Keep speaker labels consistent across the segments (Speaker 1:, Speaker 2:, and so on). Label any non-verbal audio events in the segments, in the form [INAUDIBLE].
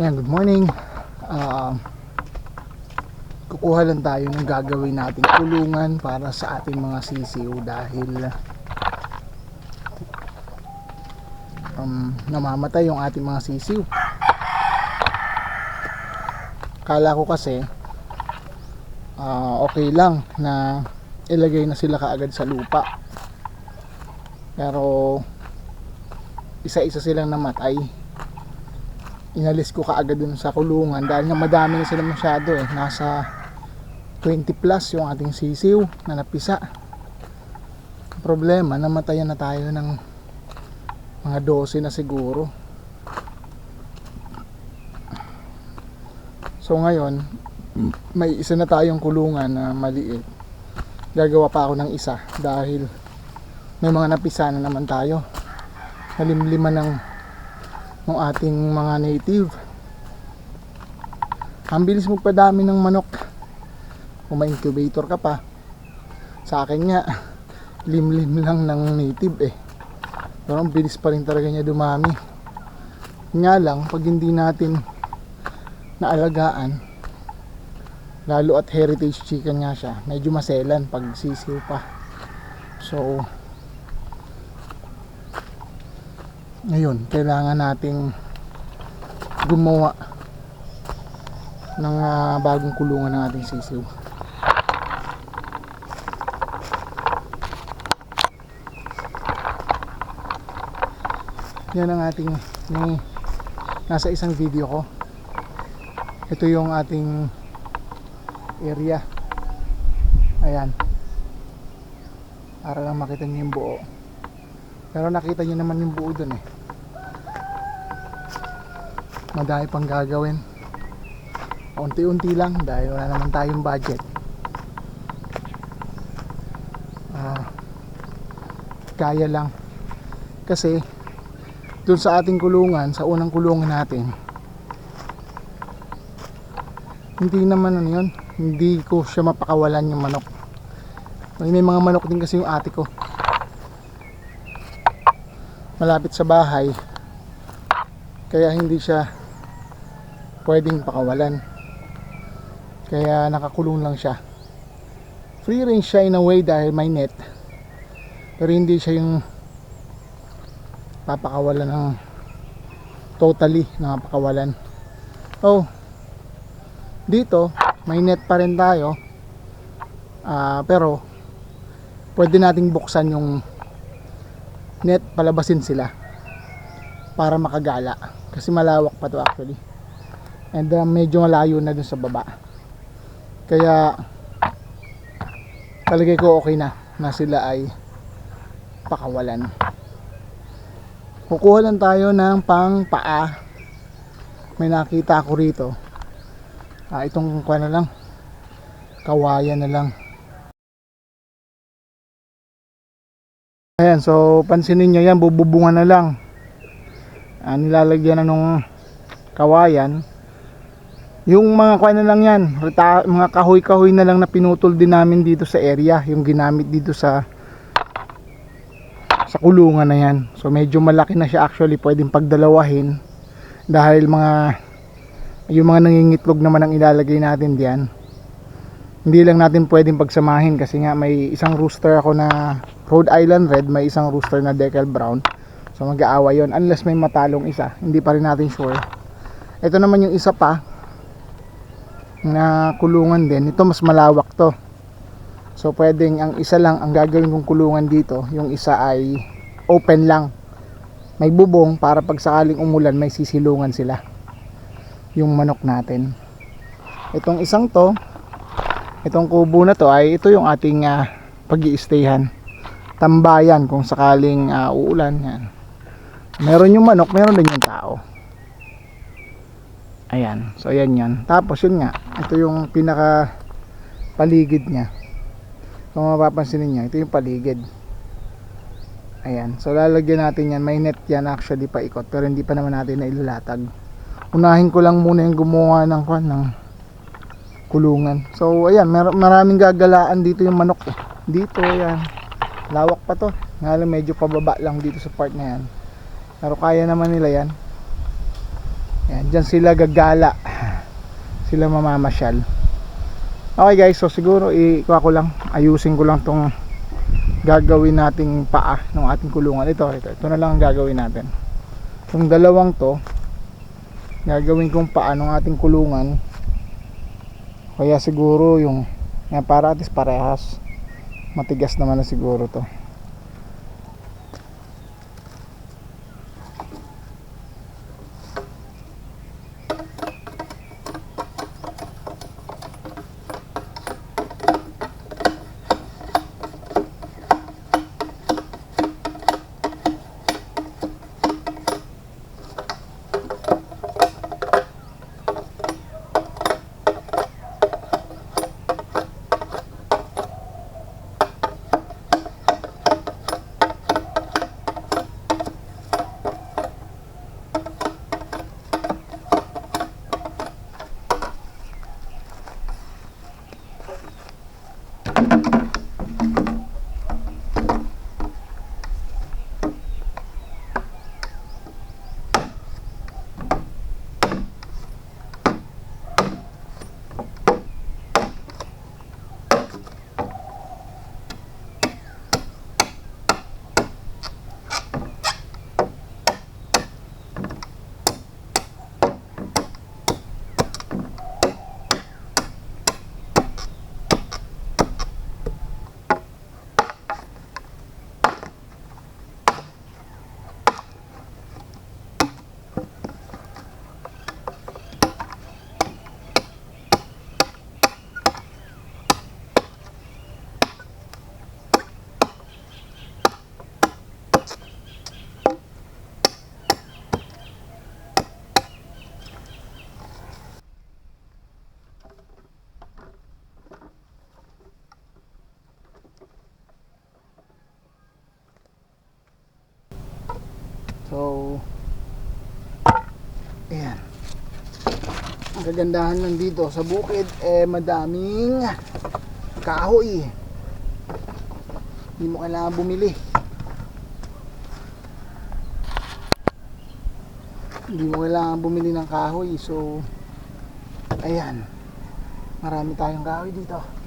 Speaker 1: Yan, good morning. Ah, kukuha lang tayo ng gagawin nating kulungan para sa ating mga sisiw dahil um, namamatay yung ating mga sisiw. Kala ko kasi ah, okay lang na ilagay na sila kaagad sa lupa. Pero isa-isa silang namatay inalis ko kaagad dun sa kulungan dahil nga madami na sila masyado eh. Nasa 20 plus yung ating sisiw na napisa. Problema namatayan na tayo ng mga 12 na siguro. So ngayon may isa na tayong kulungan na maliit. Gagawa pa ako ng isa dahil may mga napisa na naman tayo. Nalimlima ng ng ating mga native. Ang bilis magpadami ng manok. Kung may incubator ka pa. Sa akin nga limlim lang ng native eh. Pero ang bilis pa rin talaga niya dumami. Nga lang pag hindi natin naalagaan lalo at heritage chicken nga siya medyo maselan pag sisiw pa. So ngayon kailangan nating gumawa ng ah, bagong kulungan ng ating sisiw. Yan ang ating ni nasa isang video ko. Ito yung ating area. Ayan. Para lang makita niyo yung buo pero nakita niyo naman yung buo dun eh. Madami pang gagawin. Unti-unti lang dahil wala naman tayong budget. Ah, kaya lang. Kasi dun sa ating kulungan, sa unang kulungan natin, hindi naman ano yun, hindi ko siya mapakawalan yung manok. May mga manok din kasi yung ate ko malapit sa bahay kaya hindi siya pwedeng pakawalan. Kaya nakakulong lang siya. Free range siya in a way dahil may net pero hindi siya yung papakawalan ng totally nakapakawalan oh dito may net pa rin tayo. Ah, pero pwede nating buksan yung net palabasin sila para makagala. Kasi malawak pa to actually. And uh, medyo malayo na dun sa baba. Kaya talagay ko okay na na sila ay pakawalan. Kukuha lang tayo ng pang paa may nakita ako rito. Ah, itong kuha na lang. Kawayan na lang Ayan, so pansinin nyo yan, bububungan na lang. Ah, nilalagyan na nung kawayan. Yung mga kuha na lang yan, rita, mga kahoy-kahoy na lang na pinutol din namin dito sa area, yung ginamit dito sa sa kulungan na yan. So medyo malaki na siya actually, pwedeng pagdalawahin dahil mga yung mga nangingitlog naman ang ilalagay natin diyan. Hindi lang natin pwedeng pagsamahin kasi nga may isang rooster ako na Rhode Island Red, may isang rooster na Decal Brown. So mag-aawa yon unless may matalong isa. Hindi pa rin natin sure. Ito naman yung isa pa na kulungan din. Ito mas malawak to. So pwedeng ang isa lang ang gagawin kong kulungan dito, yung isa ay open lang. May bubong para pag sakaling umulan may sisilungan sila. Yung manok natin. Itong isang to, itong kubo na to ay ito yung ating uh, pag stayhan tambayan kung sakaling uh, uulan yan. Meron yung manok meron din yung tao. Ayan so ayan yan. Tapos yun nga ito yung pinaka paligid nya kung mapapansin niyo ito yung paligid. Ayan so lalagyan natin yan. May net yan actually paikot pero hindi pa naman natin nailalatag. Unahin ko lang muna yung gumawa ng kwan ng kulungan. So ayan mer maraming gagalaan dito yung manok. Dito ayan lawak pa to nga lang medyo pababa lang dito sa part na yan pero kaya naman nila yan Yan, dyan sila gagala. [SIGHS] Sila mamamasyal. Okay guys, so siguro ikuha ko lang, ayusin ko lang tong gagawin nating paa ng ating kulungan. Ito, ito, ito na lang ang gagawin natin. Yung dalawang to, gagawin kong paa ng ating kulungan. Kaya siguro yung, yan para at least parehas. Matigas naman na siguro to. So, ayan. Ang kagandahan lang dito sa bukid, eh madaming kahoy. Hindi mo kailangan bumili. Hindi mo kailangan bumili ng kahoy. So, ayan. Marami tayong kahoy dito.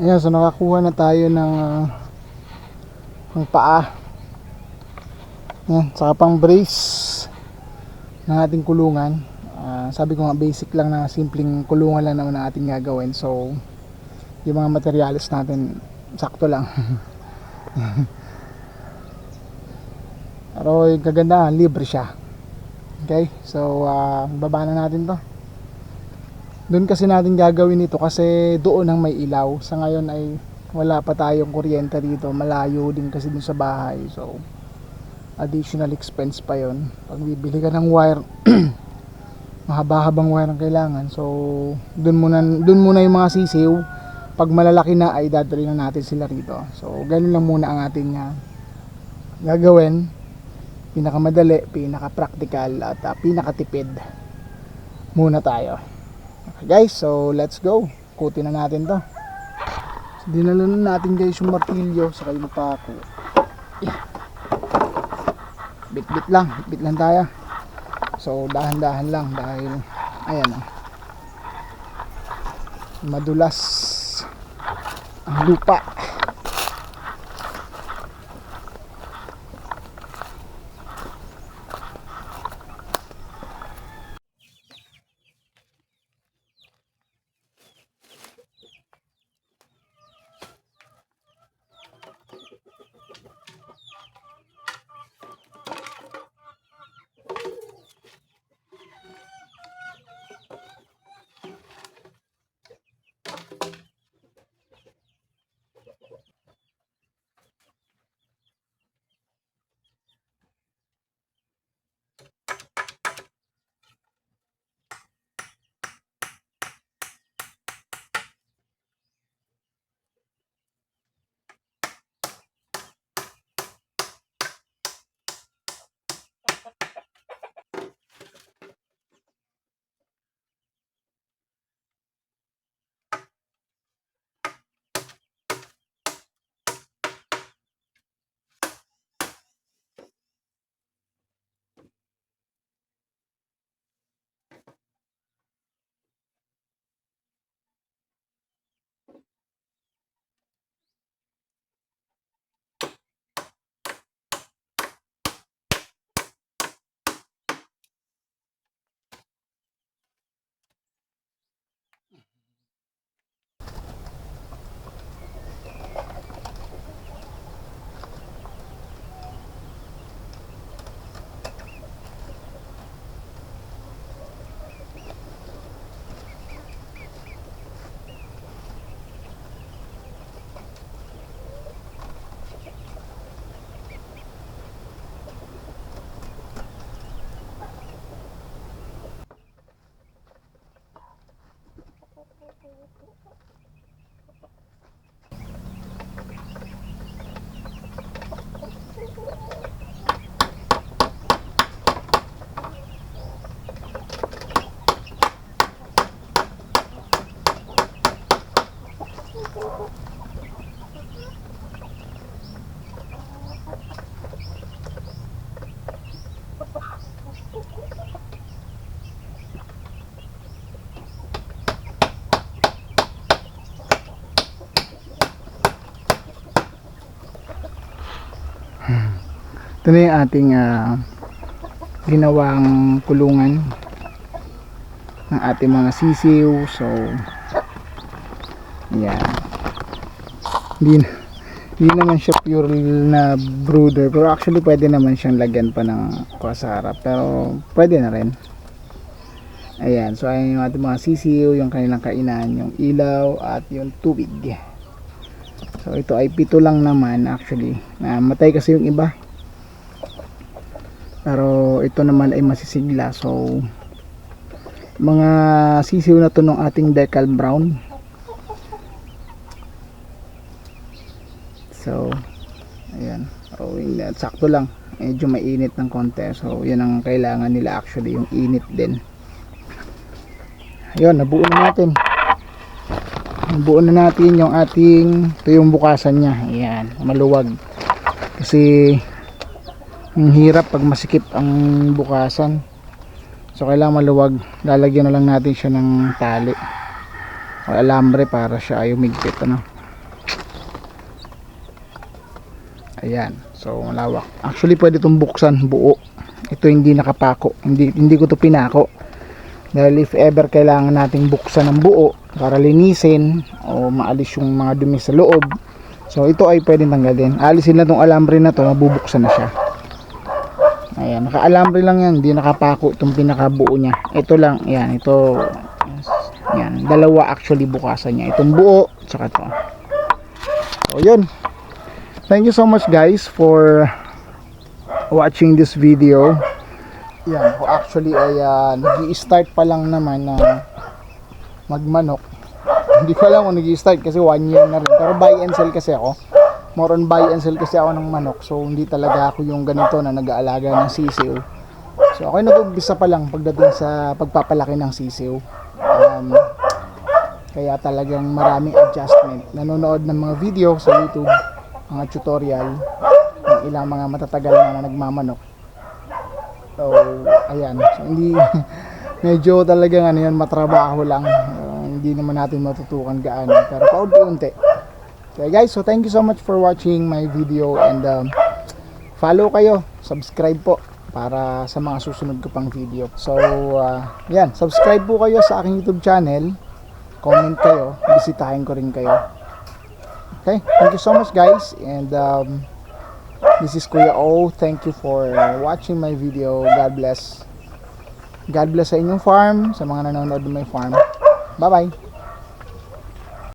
Speaker 1: Ayan, so nakakuha na tayo ng uh, ng paa. Ayan, saka pang brace ng ating kulungan. Ah, sabi ko nga basic lang na simpleng kulungan lang naman ang ating gagawin. So, yung mga materials natin sakto lang. [LAUGHS] Pero yung kagandahan, libre siya. Okay? So, ah, baba na natin to. Doon kasi natin gagawin ito kasi doon ang may ilaw. Sa ngayon ay wala pa tayong kuryente dito. Malayo din kasi dun sa bahay. So, additional expense pa yon Pag bibili ka ng wire, [CLEARS THROAT] mahaba-habang wire ang kailangan. So, doon muna, doon muna yung mga sisiw. Pag malalaki na ay dadali na natin sila rito. So, ganun lang muna ang ating ah, gagawin. Pinakamadali, pinaka-practical at ah, pinakatipid muna tayo. Guys, so let's go. Kutin na natin to. So, dinala na natin guys yung martilyo sa kayo pako. Yeah. Bit-bit lang, bit lang tayo. So dahan-dahan lang dahil ayan oh. Madulas ang lupa. Ito na yung ating ah, ginawang kulungan ng ating mga sisiw. So, yan. Hindi, na- hindi naman siya pure na brooder. Pero actually, pwede naman siyang lagyan pa ng kuha sa harap. Pero, pwede na rin. Ayan. So, ayan yung ating mga sisiw, yung kanilang kainan, yung ilaw, at yung tubig. So, ito ay pito lang naman actually. Namatay kasi yung iba pero ito naman ay masisigla. So mga sisiw na to ng ating decal brown. So ayan. Yun, uh, sakto lang. Medyo mainit ng konti. So yan ang kailangan nila actually. Yung init din. Ayun nabuo na natin. Nabuo na natin yung ating ito yung bukasan niya. Ayan maluwag. Kasi ang hirap pag masikip ang bukasan. So kailangan maluwag. Lalagyan na lang natin siya ng tali. O alambre para siya ay umigpit ano? Ayan. So malawak. Actually pwede itong buksan. Buo. Ito hindi nakapako. Hindi, hindi ko to pinako. Dahil if ever kailangan nating buksan ng buo para linisin o maalis yung mga dumi sa loob. So ito ay pwedeng tanggalin. Alisin na tong alambre na to. Mabubuksan na siya Ayan, naka-alambre lang yan, hindi nakapako itong pinakabuo niya. Ito lang, yan, ito, yan, dalawa actually bukasan niya. Itong buo, tsaka ito. So, yun. Thank you so much guys for watching this video. Yan, actually ay uh, nag-i-start pa lang naman na magmanok. Hindi ko alam kung nag-i-start kasi one year na rin. Pero buy and sell kasi ako more on buy and sell kasi ako ng manok. So hindi talaga ako yung ganito na nag-aalaga ng sisiw. So ako yung nag-umpisa pa lang pagdating sa pagpapalaki ng sisiw. Um, kaya talagang maraming adjustment. Nanonood ng mga video sa youtube mga tutorial ng ilang mga matatagal na, na nagmamanok. So ayan. So hindi [LAUGHS] medyo talagang ano yun matrabaho lang. Uh, hindi naman natin matutukan gaano. Pero paunti-unti Okay guys, so thank you so much for watching my video and um, follow kayo, subscribe po para sa mga susunod ko pang video. So, uh, yan, subscribe po kayo sa aking YouTube channel. Comment kayo, bisitahin ko rin kayo. Okay, thank you so much guys and um, this is Kuya O. Thank you for watching my video. God bless. God bless sa inyong farm, sa mga nanonood ng my farm. Bye-bye.